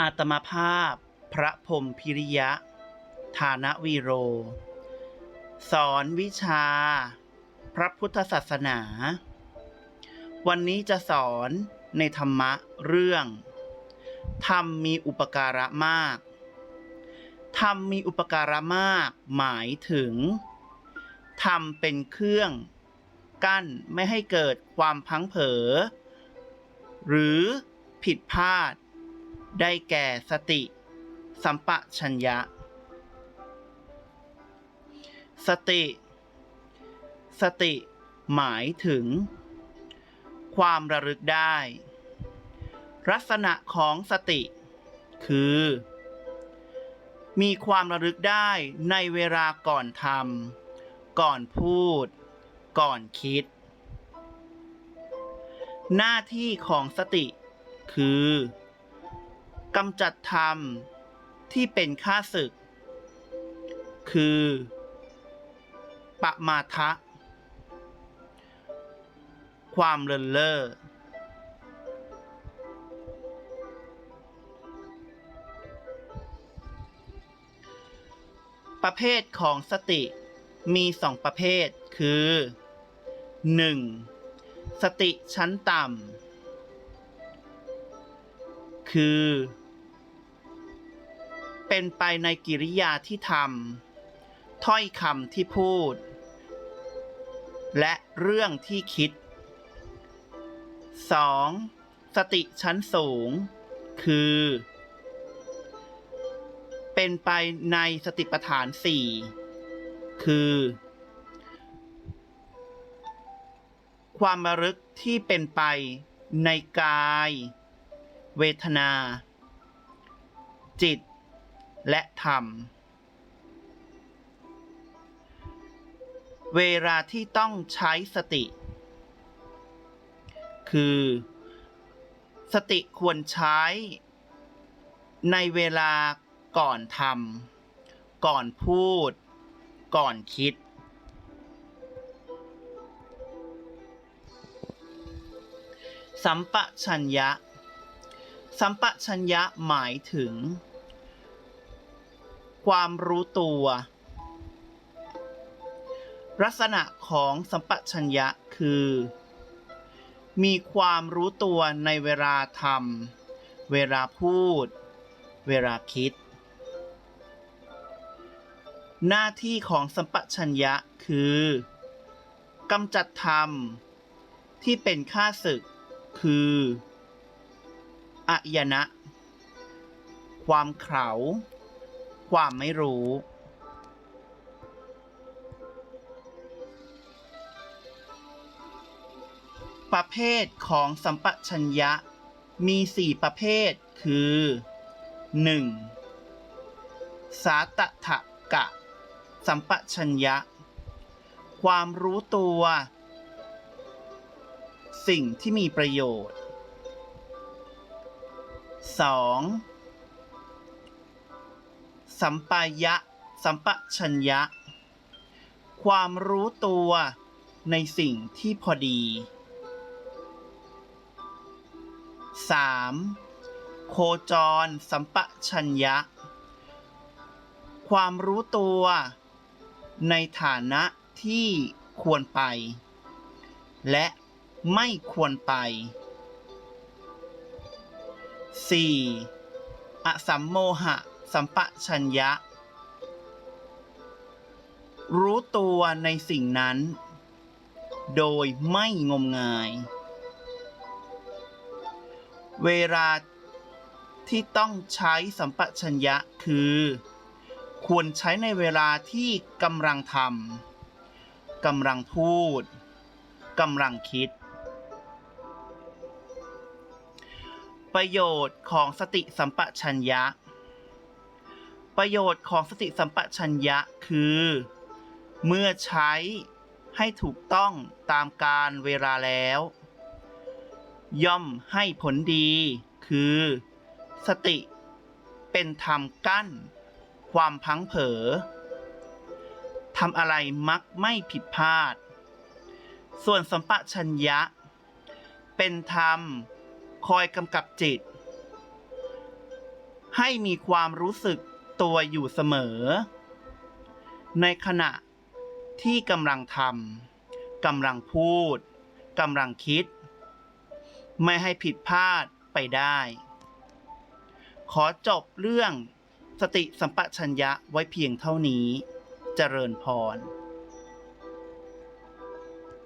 อาตมาภาพ พระพรมพิริยะ ฐานวีโร สอนวิชา พระพุทธศาสนา วันนี้จะสอนในธรรมะเรื่อง ธรรมมีอุปการะมาก ธรรมมีอุปการะมาก หมายถึง ธรรมเป็นเครื่อง กั้นไม่ให้เกิดความพังเผลอหรือผิดพลาด ได้แก่สติ สัมปชัญญะ สติ สติ หมายถึง ความระลึกได้ ลักษณะของสติ คือ มีความระลึกได้ในเวลาก่อนทำก่อนพูด ก่อนคิด หน้าที่ของสติ คือ กำจัดธรรมที่เป็นข้าศึก คือปะมาทะ ความเลินเล่อประเภทของสติมีสองประเภทคือ 1. สติชั้นต่ำ คือ เป็นไปในกิริยาที่ทำถ้อยคำที่พูด และเรื่องที่คิด 2. สติชั้นสูง คือ เป็นไปในสติปัฏฐานสี่คือ ความระลึกที่เป็นไปในกาย เวทนา จิต และธรรม เวลาที่ต้องใช้สติ คือ สติควรใช้ ในเวลาก่อนทำก่อนพูด ก่อนคิด สัมปชัญญะ สัมปชัญญะหมายถึง ความรู้ตัว ลักษณะของสัมปชัญญะคือ มีความรู้ตัวในเวลาทำเวลาพูด เวลาคิด หน้าที่ของสัมปชัญญะคือกำจัดธรรม ที่เป็นข้าศึก คืออายนะ ความเขลา ความไม่รู้ ประเภทของสัมปชัญญะ มีสี่ประเภท คือ 1. สาตถกะ สัมปชัญญะ ความรู้ตัว สิ่งที่มีประโยชน์ 2. สัมปายะ สัมปชัญญะ ความรู้ตัวในสิ่งที่พอดี 3. โคจร สัมปชัญญะ ความรู้ตัวในฐานะที่ควรไป และไม่ควรไป 4. อสัมโมหะ สัมปชัญญะ รู้ตัวในสิ่งนั้น โดยไม่งมงาย เวลาที่ต้องใช้สัมปชัญญะคือ ควรใช้ในเวลาที่กำลังทำกำลังพูดกำลังคิด ประโยชน์ของสติสัมปชัญญะ ประโยชน์ของสติสัมปชัญญะคือ เมื่อใช้ให้ถูกต้องตามการเวลาแล้ว ย่อมให้ผลดี คือ สติเป็นธรรมกั้น ความพังเผลอทำอะไรมักไม่ผิดพลาด ส่วนสัมปชัญญะ เป็นธรรมคอยกำกับจิต ให้มีความรู้สึก ตัวอยู่เสมอ ในขณะที่กำลังทำกำลังพูดกำลังคิด ไม่ให้ผิดพลาดไปได้ ขอจบเรื่องสติสัมปชัญญะไว้เพียงเท่านี้ เจริญพร